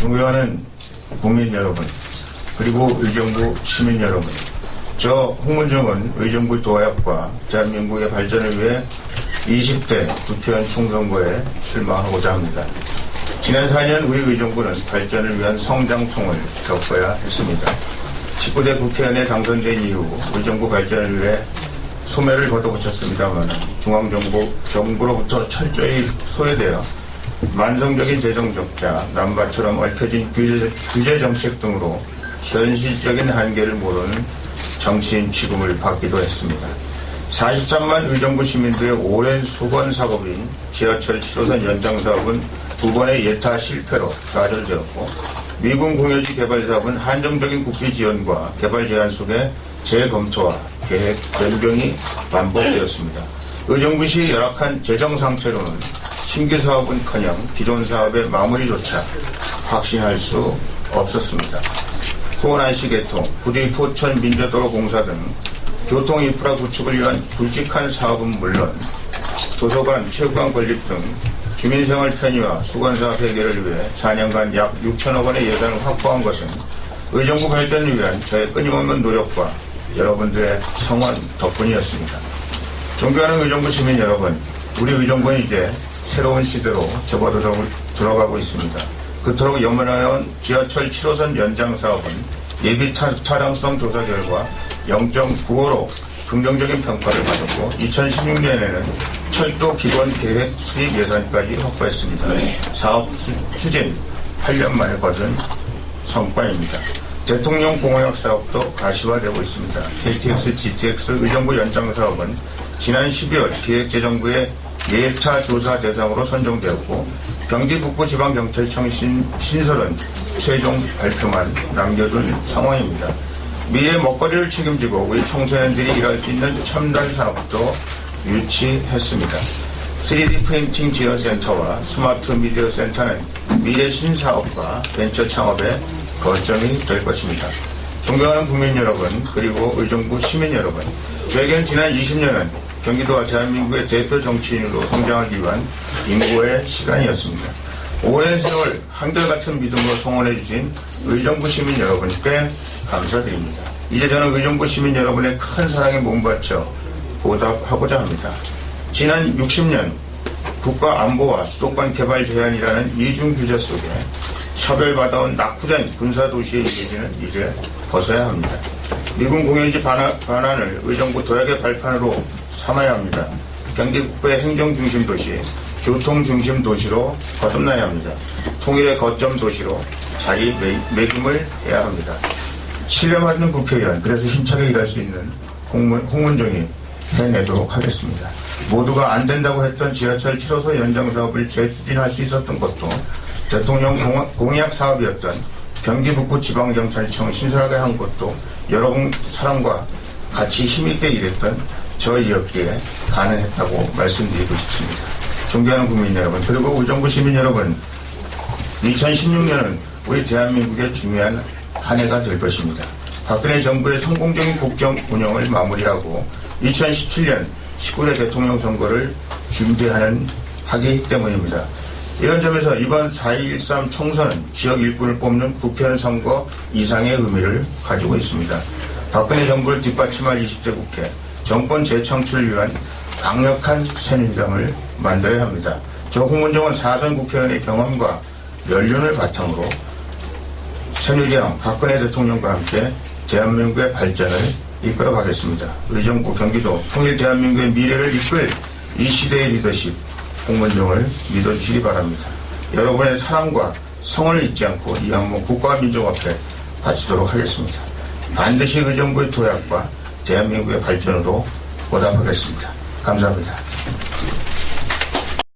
존경하는 국민 여러분, 그리고 의정부 시민 여러분, 저 홍문정은 의정부 도약과 대한민국의 발전을 위해 20대 국회의원 총선거에 출마하고자 합니다. 지난 4년 우리 의정부는 발전을 위한 성장통을 겪어야 했습니다. 19대 국회의원에 당선된 이후 의정부 발전을 위해 소매를 걷어붙였습니다만 중앙정부 정부로부터 철저히 소외되어 만성적인 재정 적자, 남바처럼 얽혀진 규제, 규제 정책 등으로 현실적인 한계를 모르는 정치인 취급을 받기도 했습니다. 43만 의정부 시민들의 오랜 수건 사업인 지하철 7호선 연장 사업은 두 번의 예타 실패로 좌절되었고 미군 공여지 개발 사업은 한정적인 국비 지원과 개발 제한 속에 재검토와 계획 변경이 반복되었습니다. 의정부시 열악한 재정 상태로는 신규 사업은커녕 기존 사업의 마무리조차 확신할 수 없었습니다. 수원안시 개통, 부디 포천 민저도로 공사 등 교통 인프라 구축을 위한 굵직한 사업은 물론 도서관, 체육관 건립 등 주민생활 편의와 수건사업 해결을 위해 4년간 약 6천억 원의 예산을 확보한 것은 의정부 발전을 위한 저의 끊임없는 노력과 여러분들의 성원 덕분이었습니다. 존경하는 의정부 시민 여러분, 우리 의정부는 이제 새로운 시대로 접어들어 들어가고 있습니다. 그토록 염원하여온 지하철 7호선 연장 사업은 예비 타당성 조사 결과 0.95로 긍정적인 평가를 받았고 2016년에는 철도 기본 계획 수익 예산까지 확보했습니다. 사업 추진 8년 만에 거둔 성과입니다. 대통령 공약 사업도 가시화되고 있습니다. KTX, GTX 의정부 연장 사업은 지난 12월 기획재정부의 예타 조사 대상으로 선정되었고 경기 북부지방경찰청 신, 신설은 최종 발표만 남겨둔 상황입니다. 미래 먹거리를 책임지고 우리 청소년들이 일할 수 있는 첨단 산업도 유치했습니다. 3D 프린팅 지원센터와 스마트 미디어 센터는 미래 신사업과 벤처 창업의 거점이 될 것입니다. 존경하는 국민 여러분, 그리고 의정부 시민 여러분, 저에겐 지난 20년은 경기도와 대한민국의 대표 정치인으로 성장하기 위한 인고의 시간이었습니다. 오랜 세월 한결같은 믿음으로 성원해주신 의정부 시민 여러분께 감사드립니다. 이제 저는 의정부 시민 여러분의 큰 사랑에 몸바쳐 보답하고자 합니다. 지난 60년 국가 안보와 수도권 개발 제한이라는 이중 규제 속에 차별받아온 낙후된 군사도시의 이미지는 이제 벗어야 합니다. 미군 공연지 반환, 반환을 의정부 도약의 발판으로 삼아야 합니다. 경기 국부의 행정 중심 도시, 교통 중심 도시로 거듭나야 합니다. 통일의 거점 도시로 자리 매김을 해야 합니다. 신뢰받는 국회의원, 그래서 힘차게 일할 수 있는 홍문, 홍문정이 해내도록 하겠습니다. 모두가 안 된다고 했던 지하철 7호선 연장 사업을 재추진할 수 있었던 것도 대통령 공약 사업이었던 경기 북부 지방경찰청 신설하게 한 것도 여러분 사람과 같이 힘있게 일했던 저희였기에 가능했다고 말씀드리고 싶습니다. 존경하는 국민 여러분, 그리고 우정부 시민 여러분, 2016년은 우리 대한민국의 중요한 한 해가 될 것입니다. 박근혜 정부의 성공적인 국정 운영을 마무리하고 2017년 19대 대통령 선거를 준비하는 하기 때문입니다. 이런 점에서 이번 4.13 총선은 지역 일꾼을 뽑는 국회의원 선거 이상의 의미를 가지고 있습니다. 박근혜 정부를 뒷받침할 20대 국회, 정권 재창출을 위한 강력한 새누리당을 만들어야 합니다. 저 홍문정은 4선 국회의원의 경험과 연륜을 바탕으로 새누리당 박근혜 대통령과 함께 대한민국의 발전을 이끌어 가겠습니다. 의정부 경기도 통일 대한민국의 미래를 이끌 이 시대의 리더십 홍문정을 믿어주시기 바랍니다. 여러분의 사랑과 성을 잊지 않고 이 한번 국가 민족 앞에 바치도록 하겠습니다. 반드시 의정부의 도약과 대한민국의 발전으로 보답하겠습니다. 감사합니다.